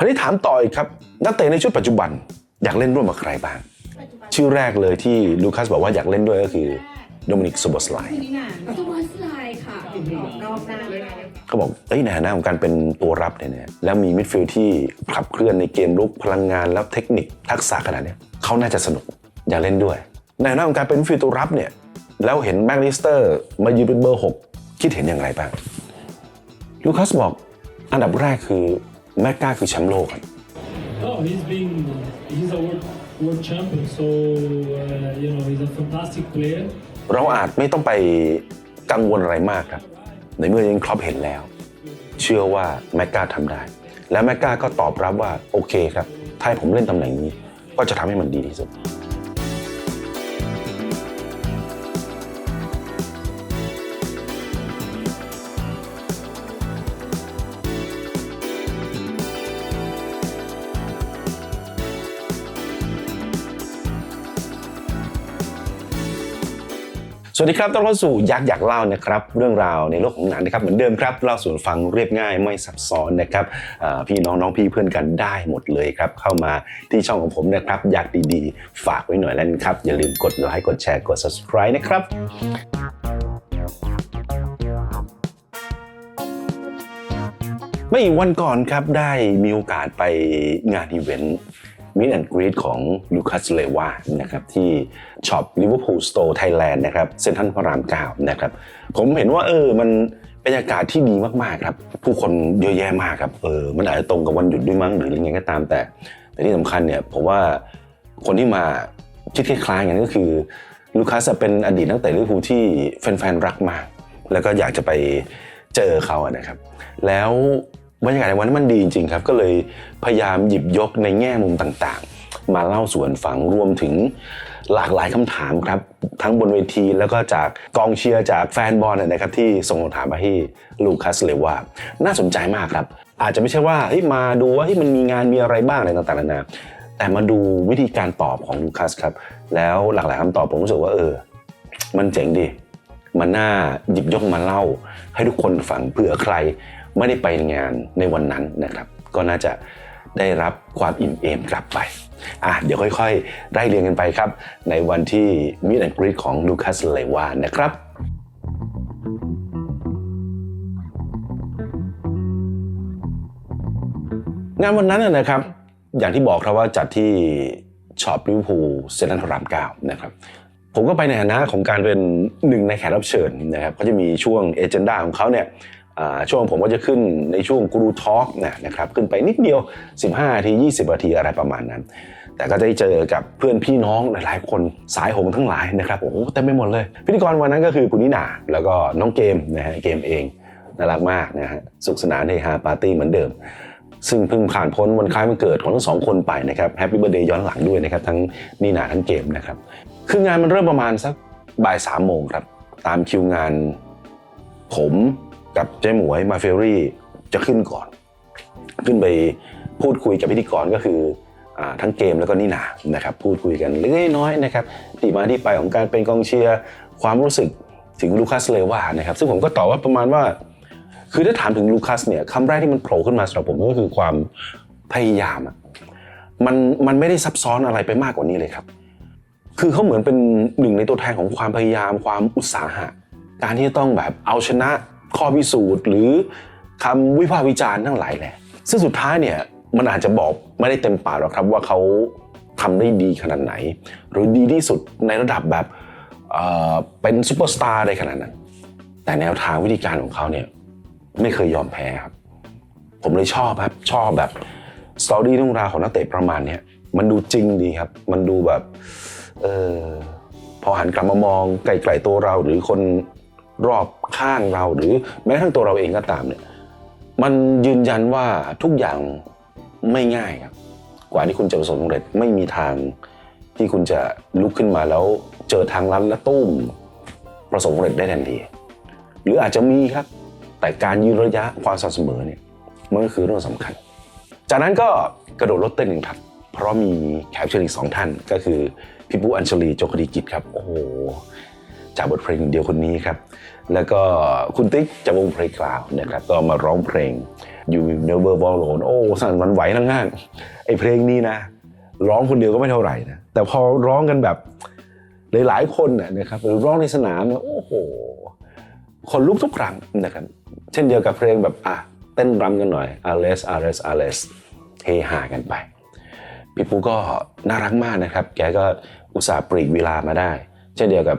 คราวนี้ถามต่ออีกครับ นักเตะในชุดปัจจุบันอยากเล่นร่วมกับใครบ้าง ชื่อแรกเลยที่ลูคัสบอกว่าอยากเล่นด้วยก็คือโดมินิกซูบอสไลคือนี่นานตัวสไลด์ค่ะออกนอกหน้าเขาบอกเอ้ยในฐานะของการเป็นตัวรับเนี่ยนะแล้วมีมิดฟิลด์ที่ขับเคลื่อนในเกมรุกพลังงานแล้วเทคนิคทักษะขนาดเนี้ยเขาน่าจะสนุกอยากเล่นด้วย ในฐานะของการเป็นมิดฟิลด์ตัวรับเนี่ยแล้วเห็นแม็กลิสเตอร์มายืนเป็นเบอร์หกคิดเห็นอย่างไรบ้างลูคัสบอกอันดับแรกคือ แม็กกาคือแชมป์โลกครับ No, he's been he's a world world champion, so uh, you know he's a fantastic player. เราอาจไม่ต้องไปกังวลอะไรมากครับ ในเมื่อยังครอปเห็นแล้ว เชื่อว่าแม็กกาทำได้ และแม็กกาก็ตอบรับว่าโอเคครับ ถ้าให้ผมเล่นตำแหน่งนี้ ก็จะทำให้มันดีที่สุด สวัสดีครับต้อนรับสู่ยักษ์อยากเล่านะครับ เรื่องราวในโลกของหนังนะครับเหมือนเดิมครับเล่าสู่ฟังเรียบง่ายไม่ซับซ้อนนะครับพี่น้องน้องพี่เพื่อนกันได้หมดเลยครับ เข้ามาที่ช่องของผมนะครับอยากดีๆ ฝากไว้หน่อยแล้วกันครับ อย่าลืมกดไลค์กดแชร์กด subscribe นะครับไม่กี่วันก่อนครับได้มีโอกาสไปงานอีเวนต์ มิดแอนด์กรีดของลูคัสเลวานะครับที่ช็อปลิเวอร์พูลสโตร์ไทยแลนด์นะครับเซ็นทรัลพระรามเก้านะครับผมเห็นว่าเออมันบรรยากาศที่ดีมากๆครับ ผู้คนเยอะแยะมากครับเออมันอาจจะตรงกับวันหยุดด้วยมั้งหรืออะไงก็ตามแต่ แต่ที่สำคัญเนี่ยผมว่าคนที่มาคิดคล้ายๆกันก็คือลูคัสเป็นอดีตนักเตะลิเวอร์พูลที่แฟนๆรักมาก แล้วก็อยากจะไปเจอเขาอะนะครับ แล้ว บรรยากาศในวันนั้นมันดีจริงๆครับ ก็เลยพยายามหยิบยกในแง่มุมต่างๆ มาเล่าส่วนฝังรวมถึงหลากหลายคำถามครับ ทั้งบนเวทีแล้วก็จากกองเชียร์จากแฟนบอลนะครับที่ส่งคำถามมาให้ลูคัสเลยว่า น่าสนใจมากครับ อาจจะไม่ใช่ว่าเฮ้ยมาดูว่าเฮ้ยมันมีงานมีอะไรบ้างอะไรต่างๆนานาแต่มาดูวิธีการตอบของลูคัสครับ แล้วหลากหลายคำตอบผมรู้สึกว่าเออ มันเจ๋งดี มันน่าหยิบยกมาเล่า ให้ทุกคนฟังเผื่อใคร ไม่ได้ไปงานในวันนั้นนะครับ ก็น่าจะได้รับความอิ่มเอมกลับไปอะเดี๋ยวค่อยๆ ได้เรียนกันไปครับ ในวันที่มิดแอนกรีของลูคัสเลวานนะครับงานวันนั้นนะครับ อย่างที่บอกครับว่าจัดที่ช็อปลิเวอร์พูลเซนทรัลพระรามเก้านะครับผมก็ไปในฐานะของการเป็นหนึ่งในแขกรับเชิญนะครับเขาจะมีช่วงเอเจนดาของเขาเนี่ย ช่วงผมก็จะขึ้นในช่วงกรูทอล์กนะครับขึ้นไปนิดเดียว 15นาที20นาทีอะไรประมาณนั้น แต่ก็ได้เจอกับเพื่อนพี่น้องหลายๆคนสายหงทั้งหลายนะครับโอ้โหเต็มไปหมดเลย พิธีกรวันนั้นก็คือคุณนินาแล้วก็น้องเกมนะฮะเกมเองน่ารักมากนะฮะสุขสนานเฮฮาปาร์ตี้เหมือนเดิม ซึ่งเพิ่งผ่านพ้นวันคล้ายวันเกิดของทั้งสองคนไปนะครับแฮปปี้เบ t ร์เดย์ย้อนหลังด้วยนะครับทั้งนีนาทั้งเกมนะครับคืองานมันเริ่มประมาณสักบ่ายสามโมงครับตามคิวงานผม กับเจ๊หมวยมาเฟลรี่จะขึ้นก่อน ขึ้นไปพูดคุยกับพิธีกรก็คือทั้งเกมแล้วก็นินานะครับพูดคุยกันเล็กน้อยนะครับที่มาที่ไปของการเป็นกองเชียร์ความรู้สึกถึงลูคัสเลว่านะครับซึ่งผมก็ตอบว่าประมาณว่า คือถ้าถามถึงลูคัสเนี่ยคำแรกที่มันโผล่ขึ้นมาสำหรับผมก็คือความพยายามอะมันมันไม่ได้ซับซ้อนอะไรไปมากกว่านี้เลยครับ คือเขาเหมือนเป็นหนึ่งในตัวแทนของความพยายามความอุตสาหะ การที่จะต้องแบบเอาชนะ ข้อพิสูจน์ หรือคำวิพากษ์วิจารณ์ทั้งหลายแหละซึ่งสุดท้ายเนี่ยมันอาจจะบอกไม่ได้เต็มปากหรอกครับว่าเขาทำได้ดีขนาดไหน หรือดีที่สุดในระดับแบบเเป็นซูเปอร์สตาร์ได้ขนาดนั้น แต่แนวทางวิธีการของเขาเนี่ยไม่เคยยอมแพ้ครับ ผมเลยชอบครับชอบแบบสตอรี่เรื่องราวของนักเตะประมาณเนี้ยมันดูจริงดีครับ มันดูแบบเออพอหันกลับมามองไกลๆตัวเราหรือคน รอบข้างเราหรือแม้กระทั่งตัวเราเองก็ตามเนี่ยมันยืนยันว่าทุกอย่างไม่ง่ายครับ กว่าที่คุณจะประสบความสำเร็จไม่มีทางที่คุณจะลุกขึ้นมาแล้วเจอทางลัดและตุ้มประสบความสำเร็จได้ทันที หรืออาจจะมีครับ แต่การยืนระยะความสม่ำเสมอเนี่ยมันก็คือเรื่องสำคัญ จากนั้นก็กระโดดรถเต้นหนึ่งครับ เพราะมีแขกรับเชิญอีกสองท่านก็คือพี่ปุ๊อัญชลีโจคดีกิจครับ โอ้โห จากบทเพลงเดียวคนนี้ครับ แล้วก็คุณติ๊กจากวงเพลงกล่าวนะครับก็มาร้องเพลง You Will Never Walk Alone โอ้สั่นหวันไหวทั้งงานไอเพลงนี้นะ ร้องคนเดียวก็ไม่เท่าไหร่นะแต่พอร้องกันแบบหลายๆคนนะครับหรือร้องในสนามเนี่ยโอ้โหคนลุกทุกครั้งนะครับเช่นเดียวกับเพลงแบบอะเต้นรำกันหน่อย a l e s a l e s a l e s เฮฮากันไป พี่ปูก็น่ารักมากนะครับ แกก็อุตส่าห์ปลีกเวลามาได้ ช่นเดียวกับ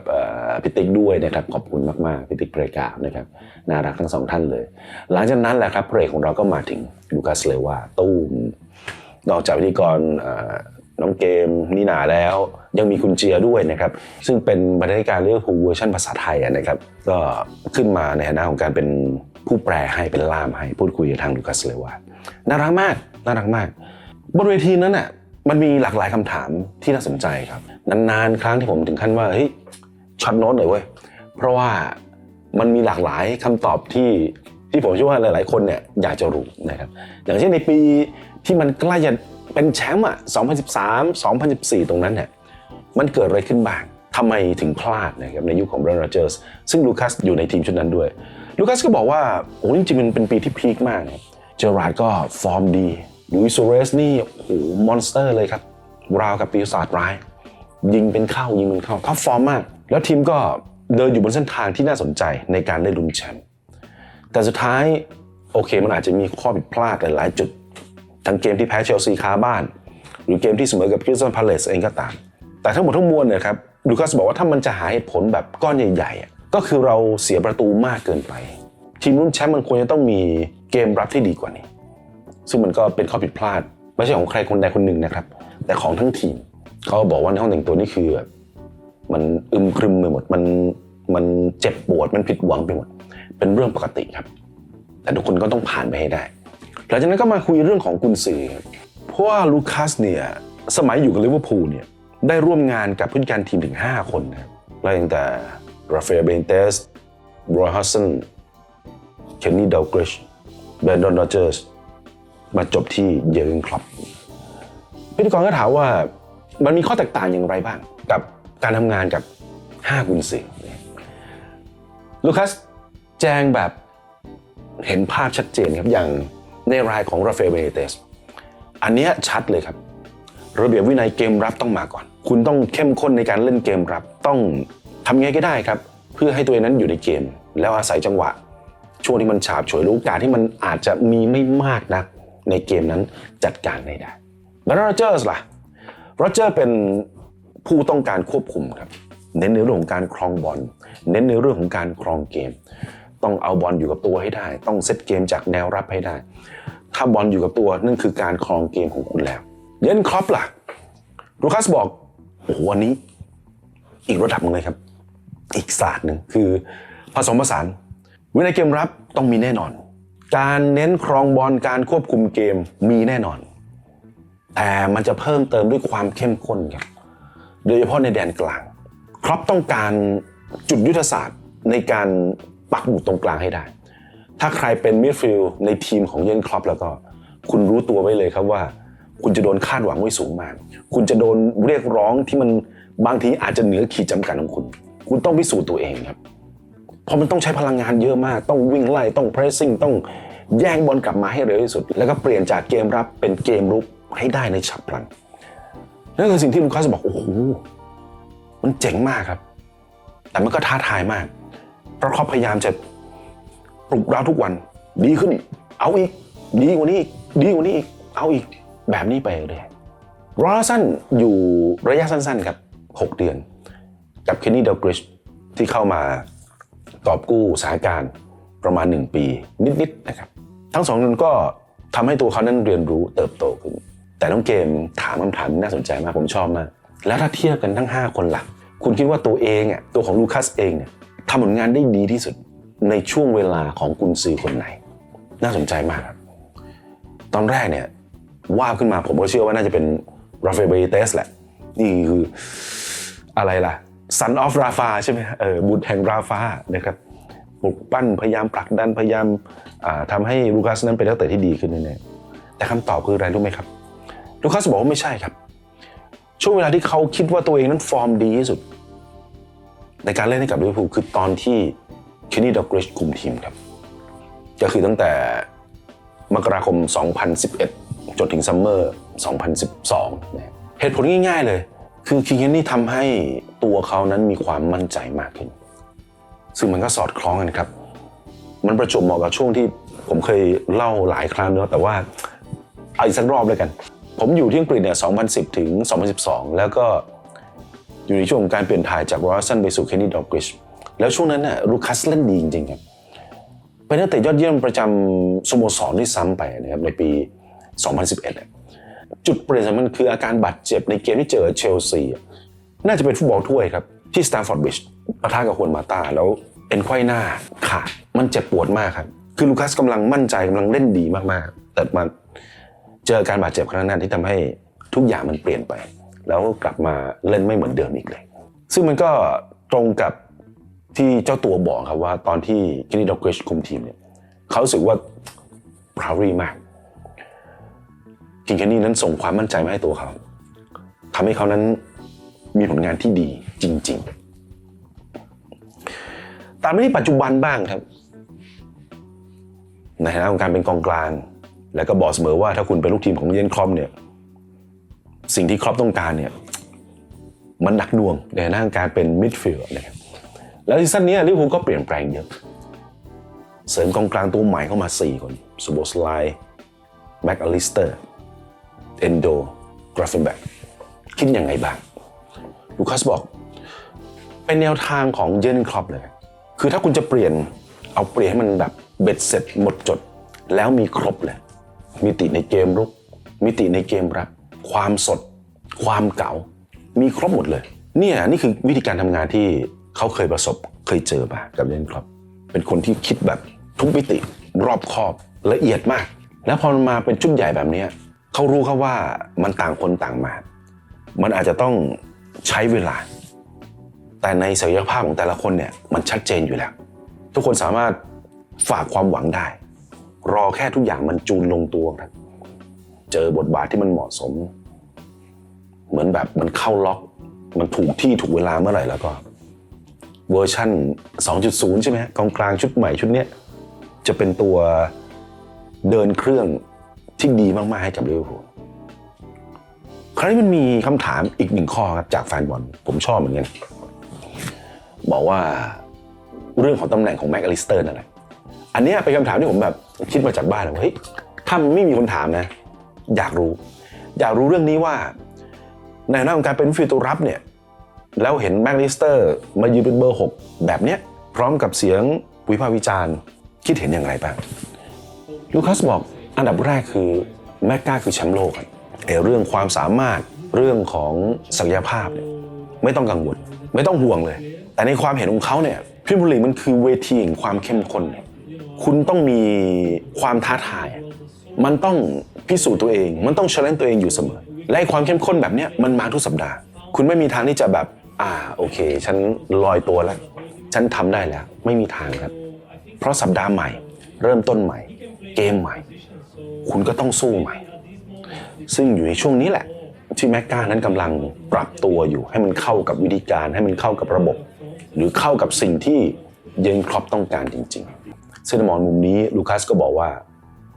พี่ติ๊กด้วยนะครับขอบคุณมากๆพี่ติ๊กเพรกานะครับน่ารักทั้งสองท่านเลย หลังจากนั้นแหละครับเพลงของเราก็มาถึงลูคัสเลว่าตู้มนอกจากพิธีกรน้องเกมนินาแล้วยังมีคุณเจียด้วยนะครับ ซึ่งเป็นบรรณาธิการเรื่องูเวอร์ชันภาษาไทยนะครับ ก็ขึ้นมาในฐานะของการเป็นผู้แปลให้เป็นล่ามให้พูดคุยกับทางลูคัสเลว่าน่ารักมากน่ารักมาก บนเวทีนั้นน่ะ มันมีหลากหลายคำถามที่น่าสนใจครับ นานๆ ครั้งที่ผมถึงขั้นว่าเฮ้ยช็อตโน้ตหน่อยเว้ยเพราะว่ามันมีหลากหลายคำตอบที่ที่ผมเชื่อว่าหลาย ๆ คนเนี่ยอยากจะรู้นะครับ อย่างเช่นในปีที่มันใกล้จะเป็นแชมป์อะ 2013 2014 ตรงนั้นเนี่ยมันเกิดอะไรขึ้นบ้างทำไมถึงพลาดนะครับในยุคของเบรน n เจอร์สซึ่งลูคัสอยู่ในทีมชุดนั้นด้วย ลูคัสก็บอกว่า โอ้จริงๆมันเป็นปีที่พีคมากเจอราร์ดก็ฟอร์มดี ลุยส์โซเรสนี่โอ้โหมอนสเตอร์เลยครับ ราวกับปีศาจร้าย ยิงเป็นเข้ายิงเป็นเข้าท็อปฟอร์มมาก แล้วทีมก็เดินอยู่บนเส้นทางที่น่าสนใจในการได้ลุ้นแชมป์แต่สุดท้ายโอเคมันอาจจะมีข้อผิดพลาดหลายจุด ทั้งเกมที่แพ้เชลซีคาบ้าน หรือเกมที่เสมอกับคริสตัลพาเลสเองก็ตาม แต่ทั้งหมดทั้งมวลเนี่ยครับลูคัสบอกว่าถ้ามันจะหาเหตุผลแบบก้อนใหญ่ๆอ่ก็คือเราเสียประตูมากเกินไป ทีมลุ้นแชมป์มันควรจะต้องมีเกมรับที่ดีกว่านี้ ซึ่งมันก็เป็นข้อผิดพลาด ไม่ใช่ของใครคนใดคนหนึ่งนะครับ แต่ของทั้งทีมเขาบอกว่าในห้องแต่งตัวนี่คือแบบมันอึมครึมไปหมดมันมันเจ็บปวดมันผิดหวังไปหมด เป็นเรื่องปกติครับ แต่ทุกคนก็ต้องผ่านไปให้ได้หลังจากนั้นก็มาคุยเรื่องของกุนซือครับเพราะว่าลูคัสเนี่ยสมัยอยู่กับลิเวอร์พูลเนี่ยได้ร่วมงานกับผู้จัดการทีมถึง 5 คนนะครับไล่ตั้งแต่ราฟาเอลเบนเตสรอยฮัสซันเคนนี่ดาวกริชแบรนดอนโรเจอร์ส มาจบที่เยอร์เกนคลับพิธีกรก็ถามว่ามันมีข้อแตกต่างอย่างไรบ้าง กับการทำงานกับ5กุนซือลูคัสแจ้งแบบเห็นภาพชัดเจนครับอย่างในรายของราเอลเบเตสอันนี้ชัดเลยครับ ระเบียบวินัยเกมรับต้องมาก่อน คุณต้องเข้มข้นในการเล่นเกมรับ ต้องทำไงก็ได้ครับ เพื่อให้ตัวเองนั้นอยู่ในเกม แล้วอาศัยจังหวะ ช่วงที่มันฉาบฉวยโอกาสที่มันอาจจะมีไม่มากนัก ในเกมนั้นจัดการได้ได้แล้วโรเจอร์สล่ะโรเจอร์เป็นผู้ต้องการควบคุมครับ เน้นในเรื่องของการครองบอล เน้นในเรื่องของการครองเกม ต้องเอาบอลอยู่กับตัวให้ได้ ต้องเซตเกมจากแนวรับให้ได้ ถ้าบอลอยู่กับตัวนั่นคือการครองเกมของคุณแล้ว เยนครอปล่ะลูคัสบอกโอ้โหวันนี้อีกระดับนึงเลยครับ อีกศาสตร์หนึ่งคือผสมผสานวินัยเกมรับต้องมีแน่นอน การเน้นครองบอลการควบคุมเกมมีแน่นอน แต่มันจะเพิ่มเติมด้วยความเข้มข้นครับโดยเฉพาะในแดนกลางครอปต้องการจุดยุทธศาสตร์ในการปักหมุดตรงกลางให้ได้ ถ้าใครเป็นมิดฟิลด์ในทีมของเยนครอปแล้วก็ คุณรู้ตัวไว้เลยครับว่า คุณจะโดนคาดหวังไว้สูงมาก คุณจะโดนเรียกร้องที่มันบางทีอาจจะเหนือขีดจำกัดของคุณ คุณต้องพิสูจน์ตัวเองครับ เพราะมันต้องใช้พลังงานเยอะมาก ต้องวิ่งไล่ ต้อง pressing ต้อง แย่งบอลกลับมาให้เร็วที่สุด แล้วก็เปลี่ยนจากเกมรับเป็นเกมรุกให้ได้ในฉับพลันนั่นคือสิ่งที่ลูคัสบอกโอ้โหมันเจ๋งมากครับ แต่มันก็ท้าทายมาก เพราะเขาพยายามจะปลุกเราทุกวัน ดีขึ้น เอาอีก ดีกว่านี้อีกดีกว่านี้อีกเอาอีกแบบนี้ไปเรื่อยรอสั้นอยู่ระยะสั้นๆครับ 6 เดือน กับเคนนี่เดลกริชที่เข้ามากอบกู้สถานการณ์ประมาณ 1 ปีนิดๆนะครับ ทั้งสองคนก็ทำให้ตัวเขานั้นเรียนรู้เติบโตขึ้น แต่น้องเกมถามคำถามน่าสนใจมากผมชอบมาก แล้วถ้าเทียบกันทั้ง 5 คนหลักคุณคิดว่าตัวเองอะตัวของลูคัสเองเนี่ยทำผลงานได้ดีที่สุดในช่วงเวลาของกุนซือคนไหน น่าสนใจมากครับตอนแรกเนี่ยว่าขึ้นมาผมก็เชื่อว่าน่าจะเป็นราฟาเอลเบเตสแหละ นี่คืออะไรล่ะ Son of Rafa ใช่ไหมเออบุตรแห่งราฟานะครับปลุกปั้นพยายามผลักดันพยายาม อ่าทำให้ลูคัสนั้นเป็นนักเตะที่ดีขึ้นแน่ๆแต่คำตอบคืออะไรรู้ไหมครับ ลูคัสบอกว่าไม่ใช่ครับ ช่วงเวลาที่เขาคิดว่าตัวเองนั้นฟอร์มดีที่สุด ในการเล่นให้กับลิเวอร์พูลคือตอนที่เคนนี่ดอกกริชคุมทีมครับ ก็คือตั้งแต่มกราคม 2011 จนถึงซัมเมอร์ 2012นะเหตุผลง่ายๆเลย คือคิงเฮนนี่ทำให้ตัวเขานั้นมีความมั่นใจมากขึ้น ซึ่งมันก็สอดคล้องกันครับ มันประจวบเหมาะกับช่วงที่ผมเคยเล่าหลายครั้งเนอะแต่ว่าเอาอีกสักรอบเลยกัน ผมอยู่ที่อังกฤษเนี่ย 2010 ถึง 2012 แล้วก็อยู่ในช่วงของการเปลี่ยนถ่ายจากรอสันไปสู่เคนนี่ดอกกริชแล้วช่วงนั้นน่ะลูคัสเล่นดีจริงๆครับเป็นนักเตะยอดเยี่ยมประจำสโมสรที่ซ้ำไปนะครับในปี 2011 จุดเปลี่ยนสำคัญคืออาการบาดเจ็บในเกมที่เจอเชลซีน่าจะเป็นฟุตบอลถ้วยครับที่สแตมฟอร์ดบริดจ์ปะทะกับฮวนมาตาแล้ว เอ็นไขว้หน้าขาดมันเจ็บปวดมากครับ คือลูคัสกำลังมั่นใจกำลังเล่นดีมากๆ แต่มันเจอการบาดเจ็บครั้งนั้นที่ทำให้ทุกอย่างมันเปลี่ยนไป แล้วกลับมาเล่นไม่เหมือนเดิมอีกเลย ซึ่งมันก็ตรงกับที่เจ้าตัวบอกครับว่าตอนที่เคนนี่ดอกเกชคุมทีมเนี่ยเขาสึกว่าพราวรีมากคิงเคนนี่นั้นส่งความมั่นใจมาให้ตัวเขาทำให้เขานั้นมีผลงานที่ดีจริง ๆ ตามไปที่ปัจจุบันบ้างครับ ในฐานะของการเป็นกองกลาง แล้วก็บอกเสมอว่าถ้าคุณเป็นลูกทีมของเยนครอมเนี่ย สิ่งที่ครอปต้องการเนี่ย มันหนักหน่วงในฐานะการเป็นมิดฟิลด์นะครับ แล้วซีซั่นนี้ลิเวอร์พูลก็เปลี่ยนแปลงเยอะ เสริมกองกลางตัวใหม่เข้ามา 4 คนซูโบสไลแม็กอลิสเตอร์เอนโดกราฟเฟนแบ็กคิดยังไงบ้างลูคัสบอก เป็นแนวทางของเยนครอปเลย คือถ้าคุณจะเปลี่ยนเอาเปลี่ยนให้มันแบบเบ็ดเสร็จหมดจด แล้วมีครบเลยมิติในเกมรุก มิติในเกมรับ ความสด ความเก่า มีครบหมดเลย เนี่ยนี่คือวิธีการทำงานที่เขาเคยประสบเคยเจอมากับเยนครอปเป็นคนที่คิดแบบทุกมิติรอบคอบละเอียดมาก แล้วพอมันมาเป็นชุดใหญ่แบบนี้เขารู้ครับว่ามันต่างคนต่างมา มันอาจจะต้องใช้เวลา แต่ในศักยภาพของแต่ละคนเนี่ยมันชัดเจนอยู่แล้ว ทุกคนสามารถฝากความหวังได้ รอแค่ทุกอย่างมันจูนลงตัวครับเจอบทบาทที่มันเหมาะสม เหมือนแบบมันเข้าล็อก มันถูกที่ถูกเวลาเมื่อไหร่แล้วก็ เวอร์ชั่น 2.0 ใช่ไหมกองกลางชุดใหม่ชุดเนี้ยจะเป็นตัวเดินเครื่องที่ดีมาก ๆ ให้กับลิเวอร์พูลคราวนี้มันมีคำถามอีกหนึ่งข้อครับจากแฟนบอลผมชอบเหมือนกัน บอกว่าเรื่องของตำแหน่งของแม็กอลิสเตอร์นั่นแหละอันนี้เป็นคำถามที่ผมแบบคิดมาจากบ้านเลยเฮ้ยถ้าไม่มีคนถามนะ อยากรู้ อยากรู้เรื่องนี้ว่า ในฐานะของการเป็นฟิลตัวรับเนี่ยแล้วเห็นแม็กลิสเตอร์มายืนเป็นเบอร์ 6 แบบเนี้ยพร้อมกับเสียงวิพากษ์วิจารณ์ คิดเห็นอย่างไรบ้างลูคัสบอกอันดับแรกคือแม็กกาคือแชมป์โลกไอ้เรื่องความสามารถเรื่องของศักยภาพเนี่ยไม่ต้องกังวล ไม่ต้องห่วงเลย แต่ในความเห็นของเขาเนี่ยพรีเมียร์ลีกมันคือเวทีแห่งความเข้มข้นคุณต้องมีความท้าทาย มันต้องพิสูจน์ตัวเอง มันต้องเชลเลนตัวเองอยู่เสมอ และความเข้มข้นแบบเนี้ยมันมาทุกสัปดาห์ คุณไม่มีทางที่จะแบบ อ่าโอเค ฉันลอยตัวแล้ว ฉันทำได้แล้ว ไม่มีทางครับ เพราะสัปดาห์ใหม่ เริ่มต้นใหม่ เกมใหม่ คุณก็ต้องสู้ใหม่ ซึ่งอยู่ในช่วงนี้แหละ ที่แม็กกานั้นกำลังปรับตัวอยู่ ให้มันเข้ากับวิธีการให้มันเข้ากับระบบ หรือเข้ากับสิ่งที่เยนครอปต้องการจริงๆซึ่งในมองมุมนี้ลูคัสก็บอกว่า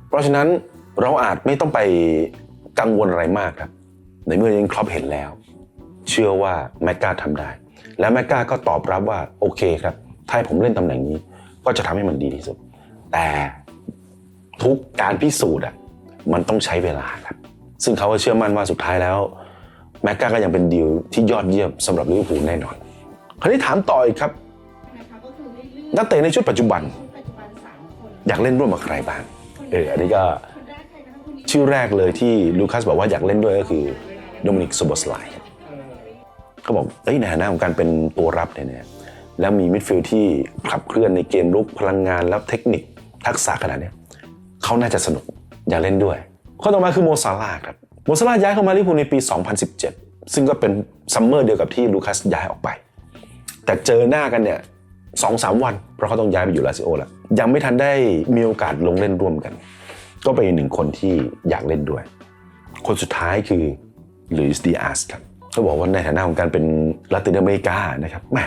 เพราะฉะนั้นเราอาจไม่ต้องไปกังวลอะไรมากครับ ในเมื่อเยนครอปเห็นแล้ว เชื่อว่าแม็กกาทำได้ และแม็กกาก็ตอบรับว่าโอเคครับถ้าผมเล่นตำแหน่งนี้ ก็จะทำให้มันดีที่สุด แต่ทุกการพิสูจน์อะมันต้องใช้เวลาครับ ซึ่งเขาก็เชื่อมั่นว่าสุดท้ายแล้ว แม็กกาก็ยังเป็นดีลที่ยอดเยี่ยมสำหรับลิเวอร์พูลแน่นอน คราวนี้ถามต่ออีกครับ นะคะก็คือเรื่อยๆนักเตะในชุดปัจจุบันปัจจุบันสามคนอยากเล่นร่วมกับใครบ้าง เอออันนี้ก็คนแรกใครนะคะคนนี้ชื่อแรกเลยที่ลูคัสบอกว่าอยากเล่นด้วยก็คือโดมินิกซูบอสไลเขาบอกเอ้ยในฐานะของการเป็นตัวรับเนี่ยนะแล้วมีมิดฟิลด์ที่ขับเคลื่อนในเกมรุกพลังงานแล้วเทคนิคทักษะขนาดเนี้ยเขาน่าจะสนุกอยากเล่นด้วยข้อต่อมาคือโมซาลาห์ครับโมซาลาห์ย้ายเข้ามาลิเวอร์พูลในปี 2017 ซึ่งก็เป็นซัมเมอร์เดียวกับที่ลูคัสย้ายออกไป แต่เจอหน้ากันเนี่ยสองสามวัน เพราะเขาต้องย้ายไปอยู่ลาซิโอแล้วยังไม่ทันได้มีโอกาสลงเล่นร่วมกัน ก็เป็นหนึ่งคนที่อยากเล่นด้วย คนสุดท้ายคือลุยส์ดีอาสครับเขาบอกว่าในฐานะของการเป็นลาตินอเมริกานะครับแหม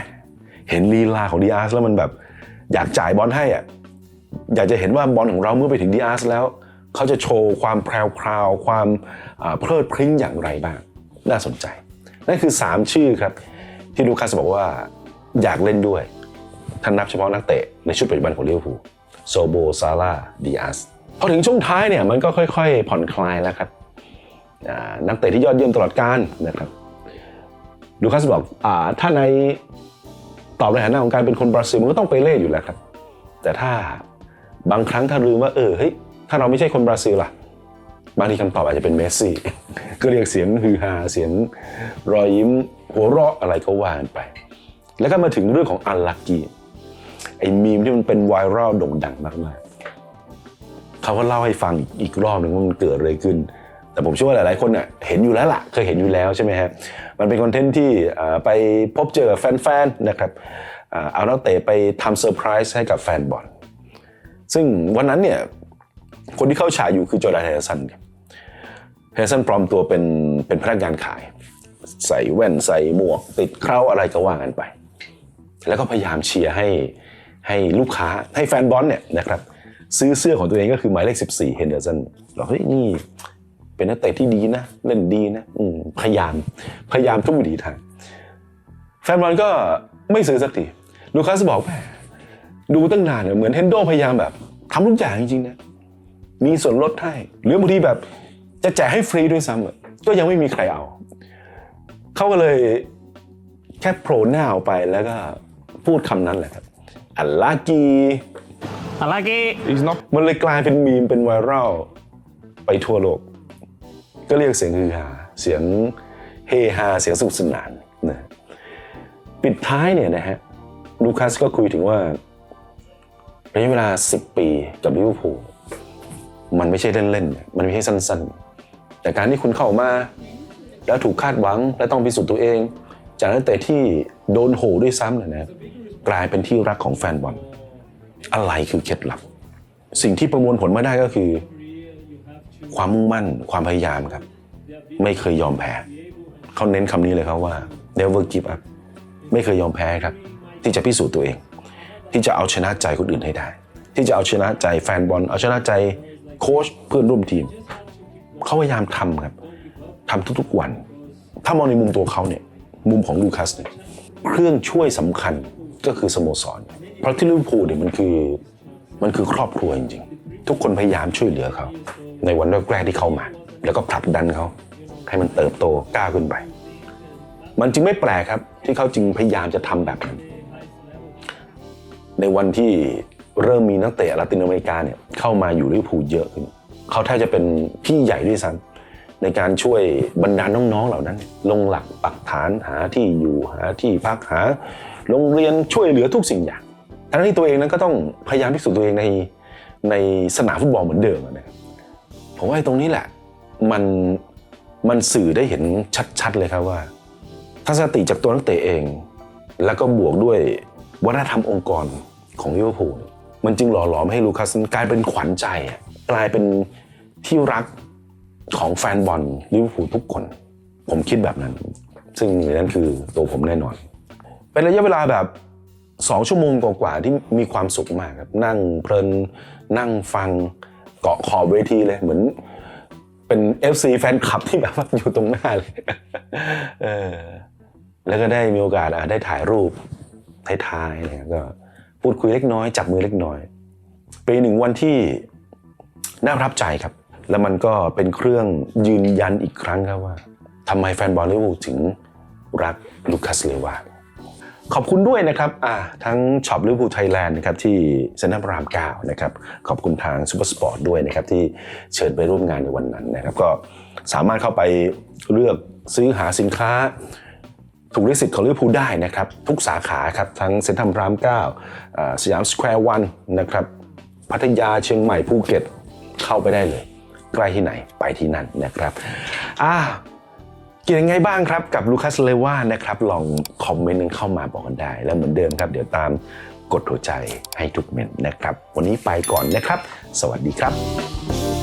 เห็นลีลาของดีอาสแล้วมันแบบอยากจ่ายบอลให้อะอยากจะเห็นว่าบอลของเราเมื่อไปถึงดีอาสแล้ว เขาจะโชว์ความแพรวพราวความอ่าเพลิดเพลิ้งอย่างไรบ้าง น่าสนใจ นั่นคือ 3 ชื่อครับ ที่ลูคัสบอกว่า อยากเล่นด้วยท่านนับเฉพาะนักเตะในชุดปัจจุบันของลิเวอร์พูลโซโบซาร่าดิอาสพอถึงช่วงท้ายเนี่ยมันก็ค่อยๆ ผ่อนคลายแล้วครับนักเตะที่ยอดเยี่ยมตลอดกาลนะครับลูคัสบอกอถ้าในตอบในฐานะของการเป็นคนบราซิลมันก็ต้องไปเล่อยู่แล้วครับ แต่ถ้าบางครั้งถ้าลืมว่าเออเฮ้ยถ้าเราไม่ใช่คนบราซิลล่ะบางทีคำตอบอาจจะเป็นเมสซี่ก็เรียกเสียงฮือฮาเสียงรอยยิ้มหัวเราะอะไรก็ว่ากันไป แล้วก็มาถึงเรื่องของอันลักกี้ไอ้มีมที่มันเป็นไวรัลโด่งดังมากๆเขาก็เล่าให้ฟังอีกรอบหนึ่งว่ามันเกิดอะไรขึ้น แต่ผมเชื่อว่าหลายๆคนเน่ยเห็นอยู่แล้วล่ะเคยเห็นอยู่แล้วใช่ไหมฮะมันเป็นคอนเทนต์ที่ไปพบเจอแฟนๆนะครับอ่าเอานักเตะไปทำเซอร์ไพรส์ให้กับแฟนบอลซึ่งวันนั้นเนี่ยคนที่เข้าฉายอยู่คือจอร์แดนเฮเดสันครับเฮเดสันปลอมตัวเป็นเป็นพนักงานขาย ใส่แว่นใส่หมวกติดเคราอะไรก็ว่ากันไป แล้วก็พยายามเชียร์ให้ให้ลูกค้าให้แฟนบอลเนี่ยนะครับซื้อเสื้อของตัวเองก็คือหมายเลข 14เฮนเดอร์สันบอกเฮ้ยนี่เป็นนักเตะที่ดีนะ เล่นดีนะพยายามพยายามทุกวิถีทาง แฟนบอลก็ไม่ซื้อสักทีลูคัสบอกแหมดูตั้งนานเหมือนเฮนโดพยายามแบบทำทุกอย่างจริงๆนะมีส่วนลดให้ หรือบางทีแบบจะแจกให้ฟรีด้วยซ้ำก็ยังไม่มีใครเอา เขาก็เลยแค่โผล่หน้าออกไปแล้วก็ พูดคำนั้นแหละครับอัลลากี Unlucky. He's not มันเลยกลายเป็นมีมเป็นไวรัลไปทั่วโลก ก็เรียกเสียงฮือฮาเสียงเฮฮาเสียงสนุกสนานนะปิดท้ายเนี่ยนะฮะลูคัสก็คุยถึงว่าระยะเวลา 10 ปีกับลิเวอร์พูลมันไม่ใช่เล่นๆมันไม่ใช่สั้นๆ แต่การที่คุณเข้ามา แล้วถูกคาดหวังและต้องพิสูจน์ตัวเอง จากนักเตะที่โดนโหด้วยซ้ำเนี่ยนะ กลายเป็นที่รักของแฟนบอลอะไรคือเคล็ดลับ สิ่งที่ประมวลผลมาได้ก็คือ ความมุ่งมั่นความพยายามครับ ไม่เคยยอมแพ้เขาเน้นคำนี้เลยครับว่า never give up ไม่เคยยอมแพ้ครับ ที่จะพิสูจน์ตัวเอง ที่จะเอาชนะใจคนอื่นให้ได้ ที่จะเอาชนะใจแฟนบอล เอาชนะใจโค้ชเพื่อนร่วมทีมเขาพยายามทำครับทำทุกๆวัน ถ้ามองในมุมตัวเขาเนี่ยมุมของลูคัสเนี่ยเครื่องช่วยสำคัญ ก็คือสโมสร เพราะที่ลิเวอร์พูลเนี่ยมันคือมันคือครอบครัวจริงๆ ทุกคนพยายามช่วยเหลือเขา ในวันแรกๆที่เข้ามา แล้วก็ผลักดันเขา ให้มันเติบโตก้าวขึ้นไป มันจึงไม่แปลกครับ ที่เขาจึงพยายามจะทำแบบนั้น ในวันที่เริ่มมีนักเตะลาตินอเมริกาเนี่ยเข้ามาอยู่ลิเวอร์พูลเยอะขึ้น เขาแทบจะเป็นพี่ใหญ่ด้วยซ้ำ ในการช่วยบรรดาน้องๆเหล่านั้น ลงหลักปักฐานหาที่อยู่หาที่พักหา โรงเรียนช่วยเหลือทุกสิ่งอย่าง ทั้งที่ตัวเองนั้นก็ต้องพยายามพิสูจน์ตัวเองในในสนามฟุตบอลเหมือนเดิมนะครับผมว่าตรงนี้แหละมันมันสื่อได้เห็นชัดๆเลยครับว่าทัศนคติจากตัวนักเตะเอง แล้วก็บวกด้วยวัฒนธรรมองค์กรของลิเวอร์พูลเนี่ยมันจึงหล่อหลอมให้ลูคัสกลายเป็นขวัญใจ กลายเป็นที่รัก ของแฟนบอลลิเวอร์พูลทุกคน ผมคิดแบบนั้น ซึ่งนั่นคือตัวผมแน่นอน เป็นระยะเวลาแบบสองชั่วโมงกว่าๆที่มีความสุขมากครับนั่งเพลินนั่งฟังเกาะขอบเวทีเลยเหมือนเป็น FC แฟนคลับที่แบบว่าอยู่ตรงหน้าเลยเออแล้วก็ได้มีโอกาสอะได้ถ่ายรูปท้ายๆอะไรเงี้ยก็พูดคุยเล็กน้อย จับมือเล็กน้อย เป็นหนึ่งวันที่น่าประทับใจครับ แล้วมันก็เป็นเครื่องยืนยันอีกครั้งครับว่าทำไมแฟนบอลลิเวอร์พูลถึงรักลูคัสเลวาขอบคุณด้วยนะครับทั้งช็อปลิเวอร์พูลไทยแลนด์นะครับที่เซ็นทรัลพระรามเก้านะครับขอบคุณทางซูเปอร์สปอร์ตด้วยนะครับที่เชิญไปร่วมงานในวันนั้นนะครับก็สามารถเข้าไปเลือกซื้อหาสินค้าถูกลิขสิทธิ์ของลิเวอร์พูลได้นะครับทุกสาขาครับทั้งเซ็นทรัลพระรามเก้าอ่าสยามสแควร์วันนะครับพัทยาเชียงใหม่ภูเก็ตเข้าไปได้เลย ใกล้ที่ไหนไปที่นั่นนะครับอ่ากินยังไงบ้างครับกับลูคัสเลว่านะครับลองคอมเมนต์เข้ามาบอกกันได้ แล้วเหมือนเดิมครับ เดี๋ยวตามกดหัวใจให้ทุกเมนต์นะครับ วันนี้ไปก่อนนะครับ สวัสดีครับ